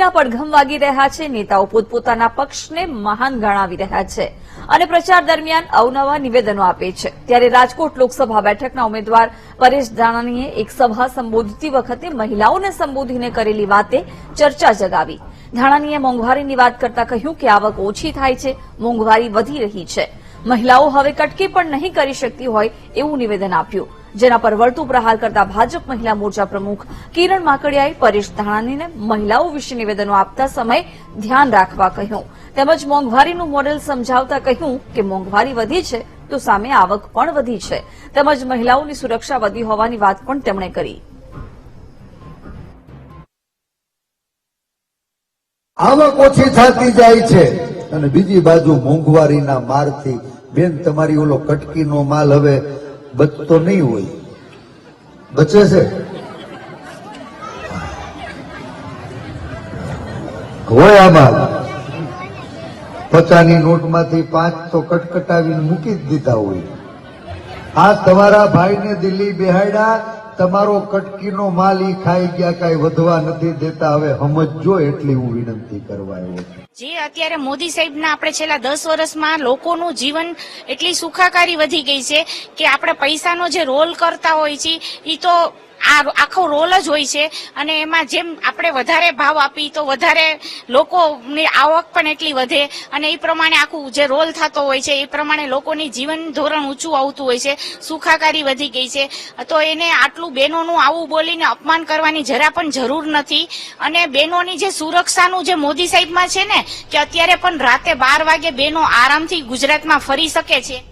ના પડઘમ વાગી રહ્યા છે. નેતાઓ પોતપોતાના પક્ષને મહાન ગણાવી રહ્યા છે અને પ્રચાર દરમિયાન અવનવા નિવેદનો આપે છે. ત્યારે રાજકોટ લોકસભા બેઠકના ઉમેદવાર પરેશ ધાનાણીએ એક સભા સંબોધતી વખતે મહિલાઓને સંબોધીને કરેલી વાતે ચર્ચા જગાવી. ધાણાનીએ મોંઘવારીની વાત કરતા કહ્યું કે આવક ઓછી થાય છે, મોંઘવારી વધી રહી છે. મહિલાઓ હવે કટકી પણ નહીં કરી શકતી હોય એવું નિવેદન આપ્યું. જેના પર વળતું પ્રહાર કરતા ભાજપ મહિલા મોરચા પ્રમુખ કિરણ માકડિયાએ પરેશ ધાણાનીને મહિલાઓ વિશે નિવેદનો આપતા સમયે ધ્યાન રાખવા કહ્યું. તેમજ મોંઘવારીનું મોડેલ સમજાવતા કહ્યું કે મોંઘવારી વધી છે તો સામે આવક પણ વધી છે. તેમજ મહિલાઓની સુરક્ષા વધી હોવાની વાત પણ તેમણે કરી. આવક ઓછી થતી જાય છે અને બીજી બાજુ મોંઘવારીના મારથી બેન તમારી ઓલો કટકીનો માલ હવે બચતો નહીં હોય. બચે છે? હોય આમાં. પચાની નોટમાંથી પાંચ તો કટકટાવીને મૂકી જ દીધા હોય. આ તમારા ભાઈને દિલ્હી બેહાડ્યા તમારો કટકીનો માલ ઈ ખાઈ ગયા કઈ વધવા નથી દેતા. હવે સમજો એટલી હું વિનંતી કરવા આવ્યો છું. જે, અત્યારે મોદી સાહેબના આપણે છેલ્લા દસ વર્ષમાં લોકોનું જીવન એટલી સુખાકારી વધી ગઈ છે કે આપણે પૈસાનો જે રોલ કરતા હોય છે એ તો આ આખો રોલ જ હોય છે. અને એમાં જેમ આપણે વધારે ભાવ આપી, તો વધારે લોકોની આવક પણ એટલી વધે. અને એ પ્રમાણે આખું જે રોલ થતો હોય છે, એ પ્રમાણે લોકોની જીવન ધોરણ ઊંચું આવતું હોય છે, સુખાકારી વધી ગઈ છે. તો એને આટલું બહેનોનું આવું બોલીને અપમાન કરવાની જરા પણ જરૂર નથી. અને બહેનોની જે સુરક્ષાનું જે મોદી સાહેબમાં છે ને, કે અત્યારે પણ રાતે બાર વાગે બહેનો આરામથી ગુજરાતમાં ફરી શકે છે.